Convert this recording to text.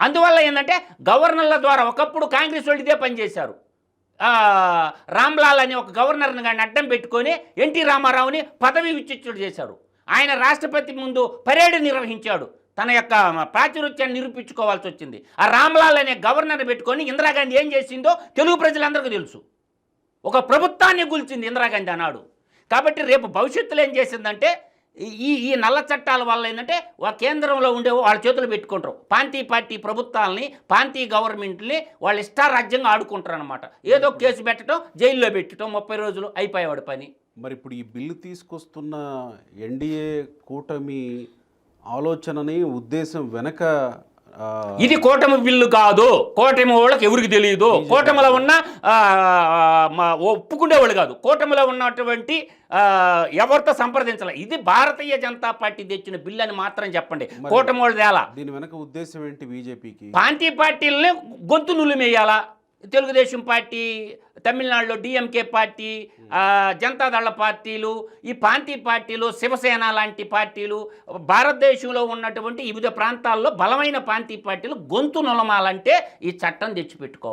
అందువల్ల ఏంటంటే గవర్నర్ల ద్వారా ఒకప్పుడు కాంగ్రెస్ వాళ్ళు ఇదే పనిచేశారు రామ్లాల్ అనే ఒక గవర్నర్ని కానీ అడ్డం పెట్టుకొని ఎన్టీ రామారావుని పదవి విచ్యుతుడు చేశారు. ఆయన రాష్ట్రపతి ముందు పరేడ్ నిర్వహించాడు. తన యొక్క ప్రాచుర్యాన్ని నిరూపించుకోవాల్సి వచ్చింది. ఆ రామ్లాల్ అనే గవర్నర్ని పెట్టుకొని ఇందిరాగాంధీ ఏం చేసిందో తెలుగు ప్రజలందరికీ తెలుసు. ఒక ప్రభుత్వాన్ని కూల్చింది ఇందిరాగాంధీ అన్నాడు కాబట్టి రేపు భవిష్యత్తులో ఏం చేసిందంటే ఈ ఈ నల్ల చట్టాల వల్ల ఏంటంటే కేంద్రంలో ఉండే వాళ్ళ చేతులు పెట్టుకుంటారు. పాంతీ పార్టీ ప్రభుత్వాలని పాంతీ గవర్నమెంట్ని వాళ్ళ ఇష్టారాజ్యంగా ఆడుకుంటారు అనమాట ఏదో కేసు పెట్టడం జైల్లో పెట్టడం ముప్పై రోజులు అయిపోయేవాడు పని. మరి ఇప్పుడు ఈ బిల్లు తీసుకొస్తున్న ఎన్డీఏ కూటమి ఆలోచనని ఉద్దేశం వెనక ఇది కూటమి బిల్లు కాదు. కూటమి వాళ్ళకి ఎవరికి తెలియదు కూటమిలో ఉన్న ఒప్పుకునేవాళ్ళు కాదు. కూటమిలో ఉన్నటువంటి ఎవరితో సంప్రదించాలి. ఇది భారతీయ జనతా పార్టీ తెచ్చిన బిల్లు అని మాత్రం చెప్పండి. కూటమి వాళ్ళు తేలా దీని వెనక ఉద్దేశం ఏంటి బీజేపీకి? పార్టీ పార్టీలని గొంతు నులిమేయాలా? తెలుగుదేశం పార్టీ తమిళనాడులో డిఎంకే పార్టీ జనతాదళ పార్టీలు ఈ పాంతీ పార్టీలు శివసేన లాంటి పార్టీలు భారతదేశంలో ఉన్నటువంటి వివిధ ప్రాంతాల్లో బలమైన పాంతీ పార్టీలు గొంతు నులమాలంటే ఈ చట్టం తెచ్చిపెట్టుకోవాలి